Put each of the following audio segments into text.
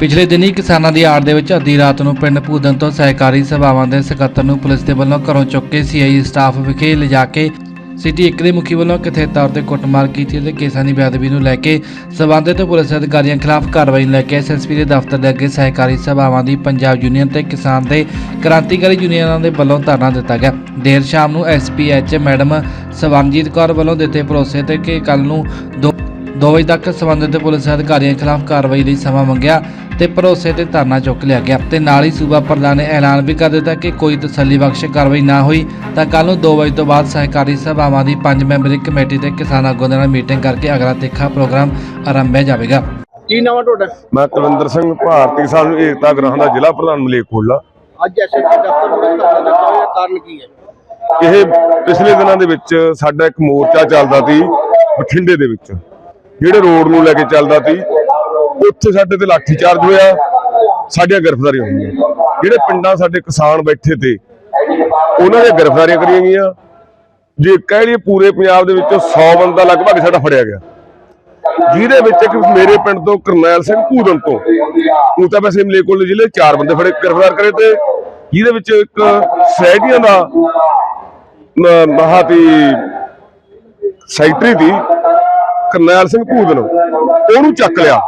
ਪਿਛਲੇ ਦਿਨੀ ਕਿਸਾਨਾਂ ਦੀ ਆੜ ਦੇ ਵਿੱਚ ਅੱਧੀ ਰਾਤ ਨੂੰ ਪਿੰਡ ਭੂਦਨ ਤੋਂ ਸਹਿਕਾਰੀ ਸਭਾਵਾਂ ਦੇ ਸਕੱਤਰ ਨੂੰ ਪੁਲਿਸ ਦੇ ਵੱਲੋਂ ਘਰੋਂ ਚੁੱਕ ਕੇ ਸੀਆਈ ਸਟਾਫ ਵਿਖੇ ਲਿਜਾ ਕੇ ਸਿਟੀ 1 ਦੇ ਮੁਖੀ ਵੱਲੋਂ ਕਥਿਤ ਤੌਰ ਤੇ ਕੁੱਟਮਾਰ ਕੀਤੀ ਅਤੇ ਕੇਸਾਂ ਦੀ ਬੇਅਦਬੀ ਨੂੰ ਲੈ ਕੇ ਸਬੰਧਿਤ ਪੁਲਿਸ ਅਧਿਕਾਰੀਆਂ ਖਿਲਾਫ ਕਾਰਵਾਈ ਲੈ ਕੇ ਐਸਐਸਪੀ ਦੇ ਦਫ਼ਤਰ ਦੇ ਅੱਗੇ ਸਹਿਕਾਰੀ ਸਭਾਵਾਂ ਦੀ ਪੰਜਾਬ ਯੂਨੀਅਨ ਤੇ ਕਿਸਾਨ ਦੇ ਕ੍ਰਾਂਤੀਕਾਰੀ ਯੂਨੀਅਨਾਂ ਦੇ ਵੱਲੋਂ ਧਰਨਾ ਦਿੱਤਾ ਗਿਆ। ਦੇਰ ਸ਼ਾਮ ਨੂੰ ਐਸਪੀਐਚ ਮੈਡਮ ਸਵਰਨਜੀਤ ਕੌਰ ਵੱਲੋਂ ਦਿੱਤੇ ਭਰੋਸੇ ਤੇ ਕਿ ਕੱਲ ਨੂੰ ਦੋ 2 ਵਜੇ ਤੱਕ ਸੰਬੰਧਿਤ ਪੁਲਿਸ ਅਧਿਕਾਰੀਆਂ ਖਿਲਾਫ ਕਾਰਵਾਈ ਲਈ ਸਮਾਂ ਮੰਗਿਆ। ਤੇ ਭਰੋਸੇ ਤੇ ਧਰਨਾ ਚੁੱਕ ਲਿਆ ਗਿਆ। ਤੇ ਨਾਲ ਹੀ ਸੂਬਾ ਪ੍ਰਧਾਨ ਨੇ ਐਲਾਨ ਵੀ ਕਰ ਦਿੱਤਾ ਕਿ ਕੋਈ ਤਸੱਲੀ ਬਖਸ਼ ਕਾਰਵਾਈ ਨਾ ਹੋਈ ਤਾਂ ਕੱਲ ਨੂੰ 2 ਵਜੇ ਤੋਂ ਬਾਅਦ ਸਹਿਕਾਰੀ ਸਭਾਵਾਂ ਦੀ ਪੰਜ ਮੈਂਬਰੀ ਕਮੇਟੀ ਤੇ ਕਿਸਾਨ ਆਗੂਆਂ ਨਾਲ ਮੀਟਿੰਗ ਕਰਕੇ ਅਗਲਾ ਤਿੱਖਾ ਪ੍ਰੋਗਰਾਮ ਆਰੰਭਿਆ ਜਾਵੇਗਾ। ਕੀ ਨਾਮ ਤੁਹਾਡਾ? ਮੈਂ ਕੁਲਵਿੰਦਰ ਸਿੰਘ ਭਾਰਤੀ ਕਿਸਾਨ ਏਕਤਾ ਗ੍ਰਹਾਂ ਦਾ ਜ਼ਿਲ੍ਹਾ ਪ੍ਰਧਾਨ ਮਲੇਰਕੋਟਲਾ ਅੱਜ ਐਸਐਸਪੀ ਦਫ਼ਤਰ ਨੂੰ ਧਰਨਾ ਦਿੱਤਾ ਹੋਇਆ ਕਾਰਨ ਕੀ ਹੈ? ਇਹ ਪਿਛਲੇ ਦਿਨਾਂ ਦੇ ਵਿੱਚ ਸਾਡਾ ਇੱਕ ਮੋਰਚਾ ਚੱਲਦਾ ਸੀ ਬਠਿੰਡੇ ਦੇ ਵਿੱਚ ਜਿਹੜੇ ਰੋਡ ਨੂੰ ਲੈ ਕੇ ਚੱਲਦਾ ਸੀ। ਉੱਥੇ ਸਾਡੇ ਤੇ ਲਾਠੀਚਾਰਜ ਹੋਇਆ। ਸਾਡੀਆਂ ਗ੍ਰਿਫਤਾਰੀਆਂ ਹੋਈਆਂ। ਜਿਹੜੇ ਪਿੰਡਾਂ ਸਾਡੇ ਕਿਸਾਨ ਬੈਠੇ ਤੇ, ਉਹਨਾਂ ਦੀਆਂ ਗ੍ਰਿਫਤਾਰੀਆਂ ਕਰੀਆਂ ਗਈਆਂ। ਜੇ ਕਹਿ ਲਈਏ ਪੂਰੇ ਪੰਜਾਬ ਦੇ ਵਿੱਚੋਂ 100 ਬੰਦਾ ਲਗਭਗ ਸਾਡਾ ਫੜਿਆ ਗਿਆ। ਜਿਹਦੇ ਵਿੱਚ ਇੱਕ ਮੇਰੇ ਪਿੰਡ ਤੋਂ ਕਰਨੈਲ ਸਿੰਘ ਭੂਦਨ ਤੋਂ, ਉਹ ਤਾਂ ਵੈਸੇ ਮਲੇਕੋਲ ਜ਼ਿਲ੍ਹੇ 'ਚ ਚਾਰ ਬੰਦੇ ਫੜੇ, ਗ੍ਰਿਫਤਾਰ ਕਰੇ ਤੇ, ਜਿਹਦੇ ਵਿੱਚ ਇੱਕ ਸੈਕਟਰੀਆਂ ਦਾ ਮ- ਮਹਾਤੀ ਸੈਕਟਰੀ ਦੀ ਕਰਨੈਲ ਸਿੰਘ ਭੂਦਨ। ਉਹਨੂੰ ਚੱਕ ਲਿਆ।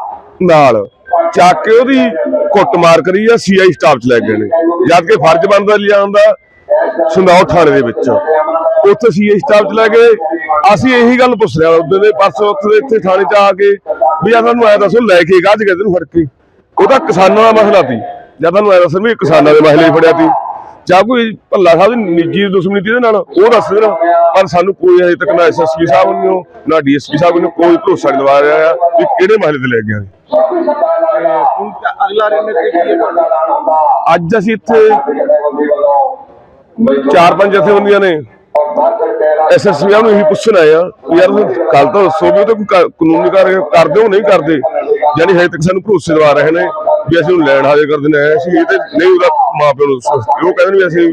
ਨਾਲ ਚੱਕ ਕੇ ਉਹਦੀ ਕੁੱਟਮਾਰ ਕਰੀ ਆ ਸੀਆਈ ਸਟਾਫ ਚ ਲੈ ਗਏ ਨੇ। ਜਦ ਕਿ ਫਰਜ਼ ਬਣਦਾ ਲਿਆਉਣ ਦਾ ਸੁਣਾਓ ਥਾਣੇ ਦੇ ਵਿੱਚ। ਉੱਥੇ ਸੀਆਈ ਸਟਾਫ ਚ ਲੈ ਗਏ। ਅਸੀਂ ਇਹੀ ਗੱਲ ਪੁੱਛ ਲਿਆ ਉਹਦੇ ਦੇ ਪਰਸੋਂ ਉੱਥੇ ਇੱਥੇ ਥਾਣੇ ਚ ਆ ਕੇ ਵੀ ਆ ਸਾਨੂੰ ਐ ਦੱਸੋ, ਲੈ ਕੇ ਕਾਹਜ ਗਏ ਤੈਨੂੰ ਫੜ ਕੇ? ਉਹ ਤਾਂ ਕਿਸਾਨਾਂ ਦਾ ਮਸਲਾ ਸੀ। ਜਦ ਤੁਹਾਨੂੰ ਐ ਦੱਸਣ ਵੀ ਕਿਸਾਨਾਂ ਦੇ ਮਸਲੇ ਫੜਿਆ ਸੀ। ਜਾਂ ਕੋਈ ਭੱਲਾ ਸਾਹਿਬ ਦੀ ਨਿੱਜੀ ਦੁਸ਼ਮਣੀ ਸੀ ਨਾਲ, ਉਹ ਦੱਸ ਦੇਣਾ। ਪਰ ਸਾਨੂੰ ਕੋਈ ਅਜੇ ਤੱਕ ਨਾ ਐਸਐਸਪੀ ਸਾਹਿਬ ਨੂੰ ਨਾ ਡੀਐਸਪੀ ਸਾਹਿਬ ਨੂੰ ਕੋਈ ਭਰੋਸਾ ਨਹੀਂ ਦਵਾ ਰਿਹਾ ਆ ਕਿਹੜੇ ਮਸਲੇ ਤੇ ਲੈ ਗਿਆ ਅੱਜ ਅਸੀਂ ਇੱਥੇ ਚਾਰ ਪੰਜ ਜਥੇਬੰਦੀਆਂ ਨੇ। ਐਸਐਸਪੀ ਨੂੰ ਇਹੀ ਪੁੱਛਣ ਆਏ ਆ ਵੀ ਯਾਰ ਕੱਲ ਤਾਂ ਦੱਸੋ ਵੀ ਉਹ ਤਾਂ ਕਾਨੂੰਨੀ ਕਾਰਜ ਕਰਦੇ ਹੋ, ਨਹੀਂ ਕਰਦੇ। ਯਾਨੀ ਹਜੇ ਤੱਕ ਸਾਨੂੰ ਭਰੋਸੇ ਦਵਾ ਰਹੇ ਨੇ। ਵੀ ਅਸੀਂ ਉਹਨੂੰ ਲੈਣ ਹਾਜ਼ਰ ਕਰ ਦਿੰਦੇ ਆ ਅਸੀਂ ਇਹ ਤੇ ਨਹੀਂ, ਉਹਦਾ ਮਾਪਿਆਂ ਨੂੰ ਉਹ ਕਹਿੰਦੇ ਨੇ ਵੀ ਅਸੀਂ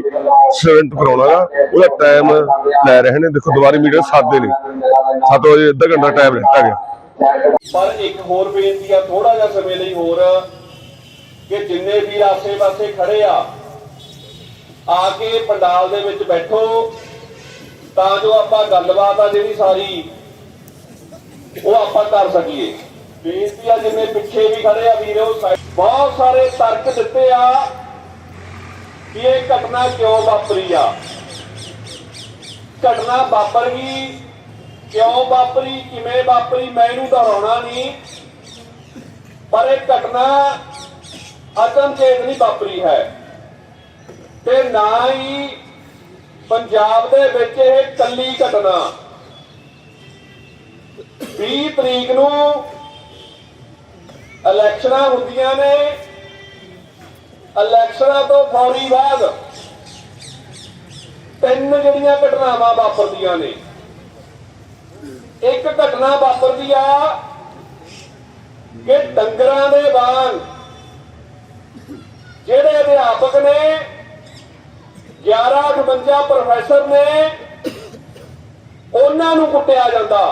ਸਰਵੈਂਟ ਕਰਾਉਣਾ ਗਾ। ਉਹਦਾ ਟਾਈਮ ਲੈ ਰਹੇ ਨੇ। ਦੇਖੋ, ਦੁਬਾਰਾ ਮੀਟਿੰਗ ਸਾਦੇ ਨੇ। 7 ਵਜੇ ਅੱਧਾ ਘੰਟਾ ਟਾਈਮ ਦਿੱਤਾ ਗਿਆ। ਪਰ ਇੱਕ ਹੋਰ ਬੇਨਤੀ ਆ ਥੋੜਾ ਜਿਹਾ ਸਮੇਂ ਲਈ ਹੋਰ, ਕਿ ਜਿੰਨੇ ਵੀ ਆਸੇ-ਪਾਸੇ ਖੜੇ ਆ ਆ ਕੇ ਪੰਡਾਲ ਦੇ ਵਿੱਚ ਬੈਠੋ। ਤਾਂ ਜੋ ਆਪਾਂ ਗੱਲਬਾਤ ਆ ਜਿਹੜੀ ਸਾਰੀ, ਉਹ ਆਪਾਂ ਕਰ ਸਕੀਏ। ਬੇਨਤੀ ਆ, ਜਿਵੇਂ ਪਿੱਛੇ ਵੀ ਖੜੇ ਆ ਵੀਰੋ ਬਹੁਤ ਸਾਰੇ ਤਰਕ ਦਿੱਤੇ ਆ ਕਿ ਇਹ ਘਟਨਾ ਕਿਉਂ ਵਾਪਰੀ ਆ। ਘਟਨਾ ਵਾਪਰ ਗਈ, ਕਿਉਂ ਵਾਪਰੀ, ਕਿਵੇਂ ਵਾਪਰੀ ਮੈਂ ਇਹਨੂੰ ਦੁਹਰਾਉਣਾ ਨਹੀਂ। ਪਰ ਇਹ ਘਟਨਾ ਅਚਨਚੇਤ ਨਹੀਂ ਵਾਪਰੀ ਹੈ। ਤੇ ਨਾ ਹੀ ਪੰਜਾਬ ਦੇ ਵਿੱਚ ਇਹ ਕੱਲੀ ਘਟਨਾ। 20 ਤਰੀਕ ਨੂੰ ਇਲੈਕਸ਼ਨਾਂ ਹੁੰਦੀਆਂ ਨੇ। ਇਲੈਕਸ਼ਨਾਂ ਤੋਂ ਫੌਰੀ ਬਾਅਦ ਤਿੰਨ ਜਿਹੜੀਆਂ ਘਟਨਾਵਾਂ ਵਾਪਰਦੀਆਂ ਨੇ। ਇੱਕ ਘਟਨਾ ਵਾਪਰਦੀ ਆ ਕਿ ਡੰਗਰਾਂ ਦੇ ਵਾਂਗ ਜਿਹੜੇ ਅਧਿਆਪਕ ਨੇ 11 58 ਪ੍ਰੋਫੈਸਰ ਨੇ, ਉਹਨਾਂ ਨੂੰ ਕੁੱਟਿਆ ਜਾਂਦਾ।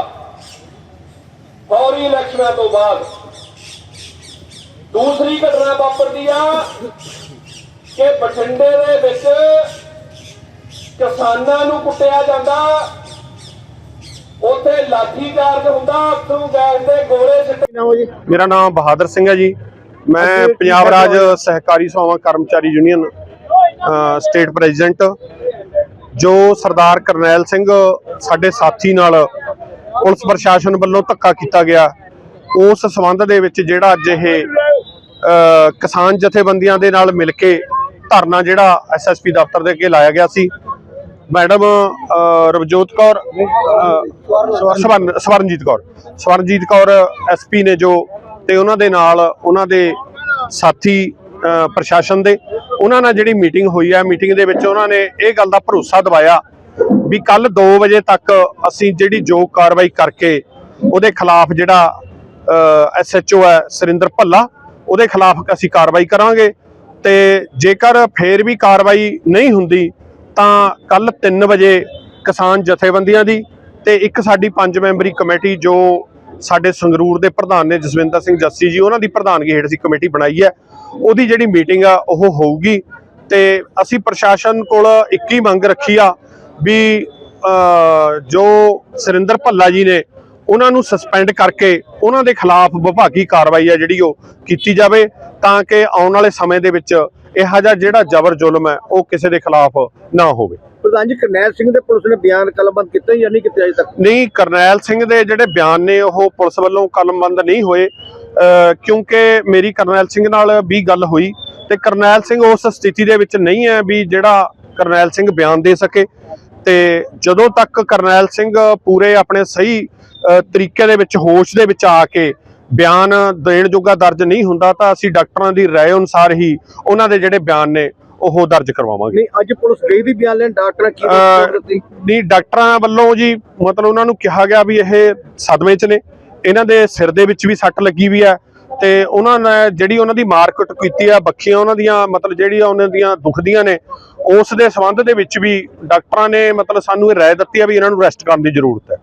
ਫੌਰੀ ਇਲੈਕਸ਼ਨਾਂ ਤੋਂ ਬਾਅਦ ਦੂਸਰੀ ਘਟਨਾ ਵਾਪਰਦੀ ਆ ਕਿ ਬਠਿੰਡੇ ਦੇ ਵਿੱਚ ਕਿਸਾਨਾਂ ਨੂੰ ਕੁੱਟਿਆ ਜਾਂਦਾ। ਉੱਥੇ ਲਾਠੀ ਚਾਰਜ ਹੁੰਦਾ ਅਥਰੂ ਗੈਸ ਦੇ ਗੋਲੇ ਸਿੱਟੇ ਮੇਰਾ ਨਾਮ ਬਹਾਦਰ ਸਿੰਘ ਹੈ ਜੀ। ਮੈਂ ਪੰਜਾਬ ਰਾਜ ਸਹਿਕਾਰੀ ਸਭਾਵਾਂ ਕਰਮਚਾਰੀ ਯੂਨੀਅਨ ਸਟੇਟ ਪ੍ਰੈਜ਼ੀਡੈਂਟ ਜੋ ਸਰਦਾਰ ਕਰਨੈਲ ਸਿੰਘ ਸਾਡੇ ਸਾਥੀ ਨਾਲ ਪੁਲਿਸ ਪ੍ਰਸ਼ਾਸਨ ਵੱਲੋਂ ਧੱਕਾ ਕੀਤਾ ਗਿਆ। ਉਸ ਸਬੰਧ ਦੇ ਵਿੱਚ ਜਿਹੜਾ ਅੱਜ ਇਹ ਕਿਸਾਨ ਜਥੇਬੰਦੀਆਂ ਦੇ ਨਾਲ ਮਿਲ ਕੇ ਧਰਨਾ ਜਿਹੜਾ ਐਸਐਸਪੀ ਦਫ਼ਤਰ ਦੇ ਅੱਗੇ ਲਾਇਆ ਗਿਆ ਸੀ। ਮੈਡਮ ਰਵਜੋਤ ਕੌਰ ਸਵਰਨ, ਸਵਰਨਜੀਤ ਕੌਰ। ਸਵਰਨਜੀਤ ਕੌਰ ਐਸਪੀ ਨੇ ਜੋ ਤੇ ਉਹਨਾਂ ਦੇ ਨਾਲ ਉਹਨਾਂ ਦੇ ਸਾਥੀ ਪ੍ਰਸ਼ਾਸਨ ਦੇ ਉਹਨਾਂ ਨਾਲ ਜਿਹੜੀ ਮੀਟਿੰਗ ਹੋਈ ਹੈ ਮੀਟਿੰਗ ਦੇ ਵਿੱਚ ਉਹਨਾਂ ਨੇ ਇਹ ਗੱਲ ਦਾ ਭਰੋਸਾ ਦਿਵਾਇਆ ਵੀ ਕੱਲ 2 ਵਜੇ ਤੱਕ ਅਸੀਂ ਜਿਹੜੀ ਜੋ ਕਾਰਵਾਈ ਕਰਕੇ ਉਹਦੇ ਖਿਲਾਫ ਜਿਹੜਾ ਐਸਐਚਓ ਹੈ, ਸਰਿੰਦਰ ਭੱਲਾ ਉਹਦੇ ਖਿਲਾਫ ਅਸੀਂ ਕਾਰਵਾਈ ਕਰਾਂਗੇ ਤੇ ਜੇਕਰ ਫੇਰ ਵੀ ਕਾਰਵਾਈ ਨਹੀਂ ਹੁੰਦੀ ਤਾਂ ਕੱਲ 3 ਵਜੇ ਕਿਸਾਨ ਜਥੇਬੰਦੀਆਂ ਦੀ ਤੇ ਇੱਕ ਸਾਡੀ ਪੰਜ ਮੈਂਬਰੀ ਕਮੇਟੀ ਜੋ ਸਾਡੇ ਸੰਗਰੂਰ ਦੇ ਪ੍ਰਧਾਨ ਨੇ ਜਸਵਿੰਦਰ ਸਿੰਘ ਜੱਸੀ ਜੀ, ਉਹਨਾਂ ਦੀ ਪ੍ਰਧਾਨਗੀ ਹੇਠ ਅਸੀਂ ਕਮੇਟੀ ਬਣਾਈ ਹੈ। ਉਹਦੀ ਜਿਹੜੀ ਮੀਟਿੰਗ ਆ, ਉਹ ਹੋਊਗੀ ਤੇ ਅਸੀਂ ਪ੍ਰਸ਼ਾਸਨ ਕੋਲ ਇੱਕ ਹੀ ਮੰਗ ਰੱਖੀ ਆ ਵੀ ਜੋ ਸਰਿੰਦਰ ਭੱਲਾ ਜੀ ਨੇ ਉਹਨਾਂ ਨੂੰ ਸਸਪੈਂਡ ਕਰਕੇ ਉਹਨਾਂ ਦੇ ਖਿਲਾਫ ਵਿਭਾਗੀ ਕਾਰਵਾਈ ਆ ਜਿਹੜੀ ਉਹ ਕੀਤੀ ਜਾਵੇ ਤਾਂ ਕਿ ਆਉਣ ਵਾਲੇ ਸਮੇਂ ਦੇ ਵਿੱਚ ਇਹੋ ਜਿਹਾ ਜਿਹੜਾ ਜ਼ਬਰ ਜ਼ੁਲਮ ਹੈ ਉਹ ਕਿਸੇ ਦੇ ਖਿਲਾਫ ਨਾ ਹੋਵੇ। ਪ੍ਰਧਾਨ ਜੀ ਕਰਨੈਲ ਸਿੰਘ ਦੇ ਪੁਲਿਸ ਨੇ ਬਿਆਨ ਕਲਮਬੰਦ ਕੀਤਾ ਜਾਂ ਨਹੀਂ ਕੀਤਾ ਅਜੇ ਤੱਕ? ਨਹੀਂ ਕਰਨੈਲ ਸਿੰਘ ਦੇ ਜਿਹੜੇ ਬਿਆਨ ਨੇ ਉਹ ਪੁਲਿਸ ਵੱਲੋਂ ਕਲਮਬੰਦ ਨਹੀਂ ਹੋਏ। ਕਿਉਂਕਿ ਮੇਰੀ ਕਰਨੈਲ ਸਿੰਘ ਨਾਲ ਵੀ ਗੱਲ ਹੋਈ ਤੇ ਕਰਨੈਲ ਸਿੰਘ ਉਸ ਸਥਿਤੀ ਦੇ ਵਿੱਚ ਨਹੀਂ ਹੈ ਵੀ ਜਿਹੜਾ ਕਰਨੈਲ ਸਿੰਘ ਬਿਆਨ ਦੇ ਸਕੇ। ਤੇ ਜਦੋਂ ਤੱਕ ਕਰਨੈਲ ਸਿੰਘ ਪੂਰੇ ਆਪਣੇ ਸਹੀ ਤਰੀਕੇ ਦੇ ਵਿੱਚ ਹੋਸ਼ ਦੇ ਵਿੱਚ ਆ ਕੇ ਬਿਆਨ ਦੇਣ ਜੋਗਾ ਦਰਜ ਨਹੀਂ ਹੁੰਦਾ ਤਾਂ ਅਸੀਂ ਡਾਕਟਰਾਂ ਦੀ ਰਾਏ ਅਨੁਸਾਰ ਹੀ ਉਹਨਾਂ ਦੇ ਜਿਹੜੇ ਬਿਆਨ ਨੇ ਉਹ ਦਰਜ ਕਰਵਾਵਾਂਗੇ। ਨਹੀਂ ਅੱਜ ਪੁਲਿਸ ਗਈ ਦੀ ਬਿਆਨ ਲੈਣ ਡਾਕਟਰ ਕੀ ਦਿੱਤੀ ਨਹੀਂ ਡਾਕਟਰਾਂ ਵੱਲੋਂ ਜੀ ਮਤਲਬ ਉਹਨਾਂ ਨੂੰ ਕਿਹਾ ਗਿਆ ਵੀ ਇਹ ਸਦਮੇ 'ਚ ਨੇ। ਇਹਨਾਂ ਦੇ ਸਿਰ ਦੇ ਵਿੱਚ ਵੀ ਸੱਟ ਲੱਗੀ ਵੀ ਹੈ ਤੇ ਉਹਨਾਂ ਨੇ ਜਿਹੜੀ ਉਹਨਾਂ ਦੀ ਮਾਰਕਟ ਕੀਤੀ ਆ ਬੱਖੀਆਂ ਉਹਨਾਂ ਦੀਆਂ ਮਤਲਬ ਜਿਹੜੀਆਂ ਉਹਨਾਂ ਦੀਆਂ ਦੁਖਦੀਆਂ ਨੇ ਉਸ ਦੇ ਸੰਬੰਧ ਦੇ ਵਿੱਚ ਵੀ ਡਾਕਟਰਾਂ ਨੇ ਮਤਲਬ ਸਾਨੂੰ ਇਹ ਰਾਏ ਦਿੱਤੀ ਆ ਵੀ ਇਹਨਾਂ ਨੂੰ ਰੈਸਟ ਕਰਨ ਦੀ ਜ਼ਰੂਰਤ ਹੈ।